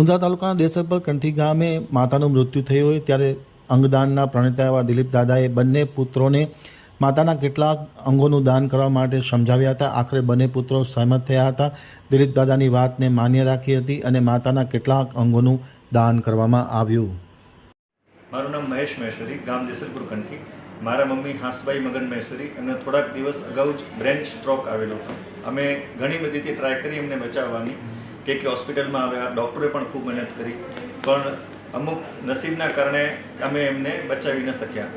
મુંદ્રા તાલુકાના દેસરપર કંઠી ગામે માતાનું મૃત્યુ થયું હોય ત્યારે અંગદાનના પ્રણેતા એવા દિલીપ દાદાએ બંને પુત્રોને માતાના કેટલાક અંગોનું દાન કરવા માટે સમજાવ્યા હતા. આખરે બંને પુત્રો સહમત થયા હતા. દિલીપ દાદાની વાતને માન્ય રાખી હતી અને માતાના કેટલાક અંગોનું દાન કરવામાં આવ્યું. મારું નામ મહેશ મહેશ્વરી, ગામ દેસરપુર કંઠી. મારા મમ્મી હાંસભાઈ મગન મહેશ્વરી અને થોડાક દિવસ અગાઉ જ બ્રેન સ્ટ્રોક આવેલો હતો. અમે ઘણી બધીથી ટ્રાય કરી એમને બચાવવાની. કે કે હોસ્પિટલમાં આવ્યા ડૉક્ટરે પણ ખૂબ મહેનત કરી. પણ અમુક નસીબના કારણે અમે એમને બચાવી ન શક્યા.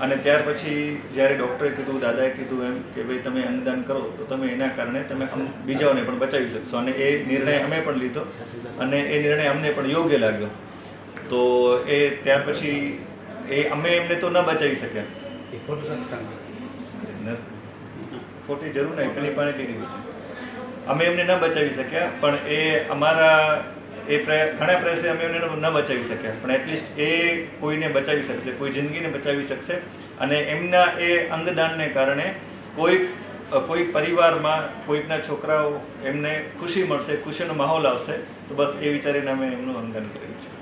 અને ત્યાર પછી જ્યારે ડૉક્ટરે કીધું દાદાએ કીધું એમ કે ભાઈ તમે અંગદાન કરો તો તમે એના કારણે તમે બીજાઓને પણ બચાવી શકશો. અને એ નિર્ણય અમે પણ લીધો અને એ નિર્ણય અમને પણ યોગ્ય લાગ્યો. તો એ ત્યાર પછી એ અમે એમને તો ન બચાવી શક્યા. ખોટું જરૂર નહીં પેલી પાણી લીધું છે અમે એમને ન બચાવી શક્યા પણ એ અમારા એ પ્રય- ઘણા પ્રયાસે અમે એમને ન બચાવી શક્યા. પણ એટલીસ્ટ એ કોઈને બચાવી શકશે કોઈ જિંદગીને બચાવી શકશે. અને એમના એ અંગદાનને કારણે કોઈક કોઈ પરિવારમાં કોઈકના છોકરાઓ એમને ખુશી મળશે ખુશીનો માહોલ આવશે તો બસ એ વિચારીને અમે એમનું અંગદાન કર્યું છે.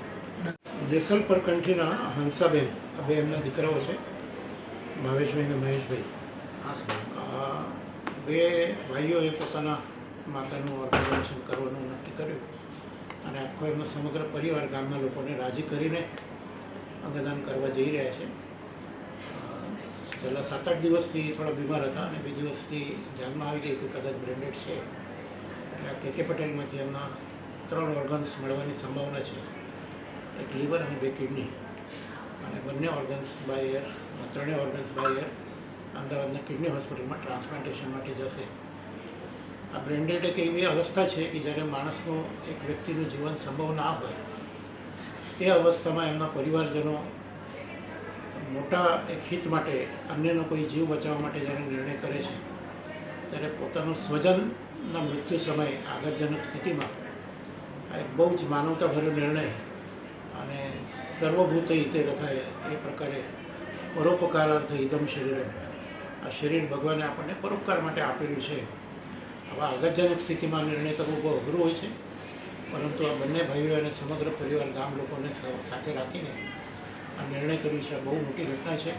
દેસલપર કંઠીના હંસાબેન બે એમના દીકરાઓ છે ભાવેશભાઈ અને મહેશભાઈ. બે ભાઈઓએ પોતાના માતાનું ઓર્ગેનાઇઝેશન કરવાનું નક્કી કર્યું અને આખો એમનો સમગ્ર પરિવાર ગામના લોકોને રાજી કરીને અંગદાન કરવા જઈ રહ્યા છે. છેલ્લા સાત આઠ દિવસથી થોડા બીમાર હતા અને બે દિવસથી ધ્યાનમાં આવી ગઈ કે કદાચ બ્રેન્ડેડ છે. એટલે આ કે કે પટેલમાંથી એમના ત્રણ ઓર્ગન્સ મળવાની સંભાવના છે. એક લીવર અને બે કિડની. અને બંને ઓર્ગન્સ બાય એર, ત્રણેય ઓર્ગન્સ બાય એર, અમદાવાદના કિડની હોસ્પિટલમાં ટ્રાન્સપ્લાન્ટેશન માટે જશે. આ બ્રેન્ડેડ એક એવી અવસ્થા છે કે જ્યારે માણસનું એક વ્યક્તિનું જીવન સંભવ ના હોય, એ અવસ્થામાં એમના પરિવારજનો મોટા એક હિત માટે, અન્યનો કોઈ જીવ બચાવવા માટે જ્યારે નિર્ણય કરે છે, ત્યારે પોતાનું સ્વજનના મૃત્યુ સમયે આઘાતજનક સ્થિતિમાં આ એક બહુ જ માનવતાભર્યો નિર્ણય અને સર્વભૂત હિતે રખાય એ પ્રકારે પરોપકાર અર્થ ઇદમ શરીર આ શરીર ભગવાને આપણને પરોપકાર માટે આપેલું છે. આવા આગળજનક સ્થિતિમાં નિર્ણય કરવો બહુ અઘરો હોય છે. પરંતુ આ બંને ભાઈઓ અને સમગ્ર પરિવાર ગામ લોકોને સાથે રાખીને આ નિર્ણય કર્યો છે. બહુ મોટી ઘટના છે.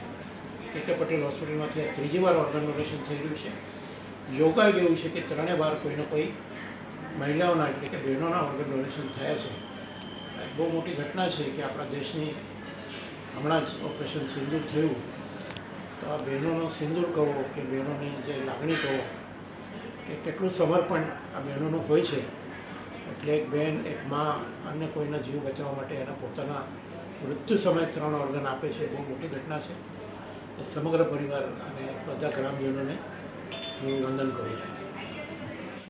કે કે પટેલ હોસ્પિટલમાંથી આ ત્રીજી વાર ઓર્ગન ડોનેશન થઈ રહ્યું છે. યોગા એવું છે કે ત્રણે વાર કોઈને કોઈ મહિલાઓના એટલે કે બહેનોના ઓર્ગન ડોનેશન થયા છે. બહુ મોટી ઘટના છે કે આપણા દેશની હમણાં જ ઓપરેશન સિંદૂર થયું. તો આ બહેનોનો સિંદૂર કહો કે બહેનોની જે લાગણી કહો કે કેટલું સમર્પણ આ બહેનોનું હોય છે. એટલે એક બહેન, એક મા, અન્ય કોઈના જીવ બચાવવા માટે એના પોતાના મૃત્યુ સમયે ત્રણ ઓર્ગન આપે છે. બહુ મોટી ઘટના છે. સમગ્ર પરિવાર અને બધા ગ્રામજનોને હું વંદન કરું છું.